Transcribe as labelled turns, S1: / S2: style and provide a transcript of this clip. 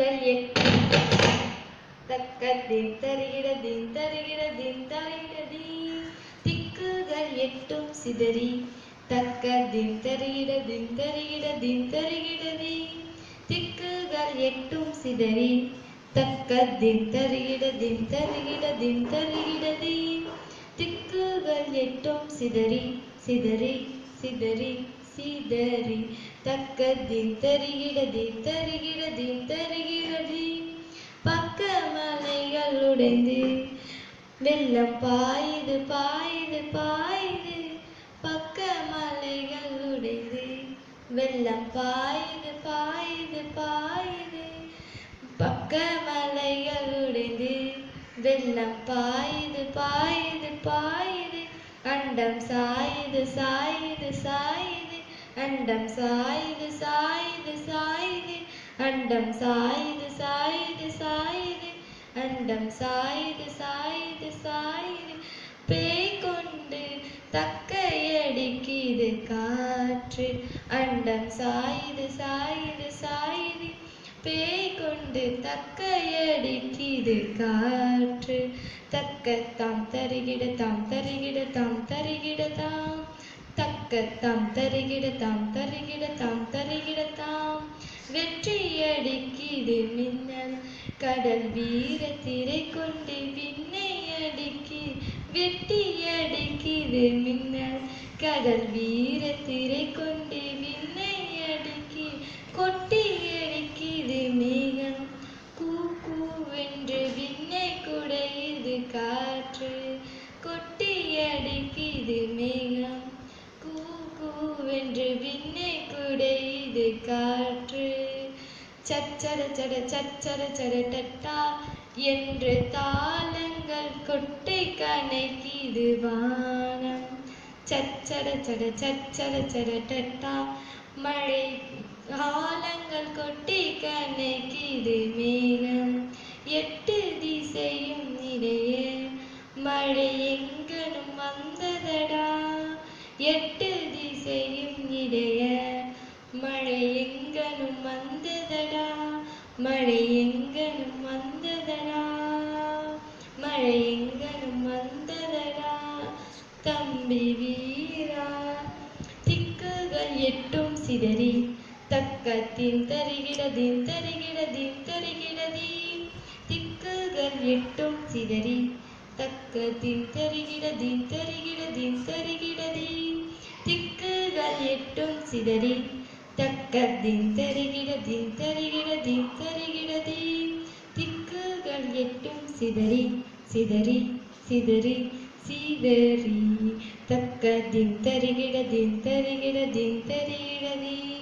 S1: திக்குகள் எட்டும் தக்கத்தின் தருகிறதின் தருகிறதின் தருகிறதி திக்குகள் எட்டும் சிதறி தக்கதின் தருகிறதின் தருகிறதின் தருகிறதி திக்குகள் எட்டும் சிதறி தக்கதின் தருகிறதின் தருகிறதின் தருகிறதி திக்குகள் எட்டும் சிதறி சிதறி சிதறி சிதறி தக்கதின் தருகிறதி தருகிறதி உடைந்து வெள்ளம் பாயுது பாயுது பாயுது. பக்க மலைகள் உடைந்து வெள்ளம் பாயுது பாயுது பாயுது. பக்க மலைகள் உடைந்து வெள்ளம் பாயுது பாயுது பாயுது. அண்டம் சாயுது சாயுது சாயுது. அண்டம் சாயுது சாயுது சாயுது. அண்டம் சாயுது சாயுது சாயுது. அண்டம் சாயுது சாயுது சாயுது பேய் கொண்டு தக்கையடிக்குது காற்று. அண்டம் சாயுது சாயுது சாயுது பேய் கொண்டு தக்கையடிக்குது காற்று. தக்கத்தாம் தருகிட தாம் தருகிட தாம் தருகிட தாம். தக்கத்தாம் தருகிட தாம் தருகிட தாம் தருகிட தாம். வெற்றி கடல் வீர திரை கொண்டு விண்ணை அடுக்கி வெட்டி அடுக்கிது மின்னல். கடல் வீர திரை கொண்டு விண்ணை அடுக்கி கொட்டி அடிக்குது மேகம். கூ கூவென்று விண்ணை குடையுது காற்று. கொட்டி அடிக்குது மேகம். கூ கூவென்று விண்ணை குடையுது காற்று. சச்சர சட சச்சர சட டட்டா என்று தாளங்கள் கொட்டை கணக்கிது வானம். சச்சர சட சச்சர சட டட்டா மழை காலங்கள் கொட்டி கணக்கிது மேகம். எட்டு திசையும் நிறைய மழை எங்கனும் வந்ததடா. எட்டு திசையும் நிறைய மழை எங்கனும் வந்ததடா? மழை எங்கனும் வந்ததடா? மழை எங்கனும் வந்ததடா? தம்பி வீரா? திக்குகள் எட்டும் சிதறி தக்கத்தின் தருகிறதின் தருகிறதின் தருகிறதி திக்குகள் எட்டும் சிதறி தக்கத்தின் தருகிறதின் தருகிறதின் தருகிறதி திக்குகள் எட்டும் சிதறி தக்கத்தின் தருகிறதின் தருகிறதின் தருகிறதி திக்குகள் எட்டும் சிதறி சிதறி சிதறி சிதறி தக்கதின் தருகிறதின் தருகிறதின் தருகிறதி